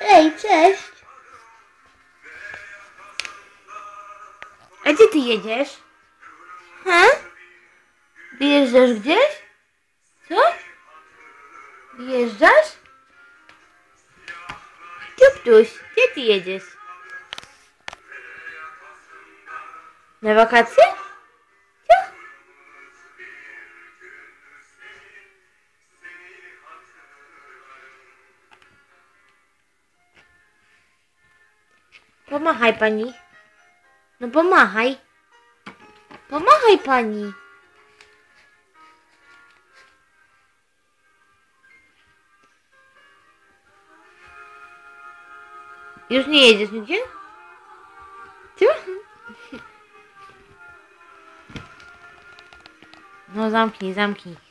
Ej, cześć. A gdzie ty jedziesz? Ha? Wyjeżdżasz gdzieś? Co? Wyjeżdżasz? Ciuptuś, gdzie ty jedziesz? Na wakacje? Pomachaj pani. No pomachaj. Pomachaj pani. Już nie jedziesz nigdzie? Co? No zamknij, zamknij.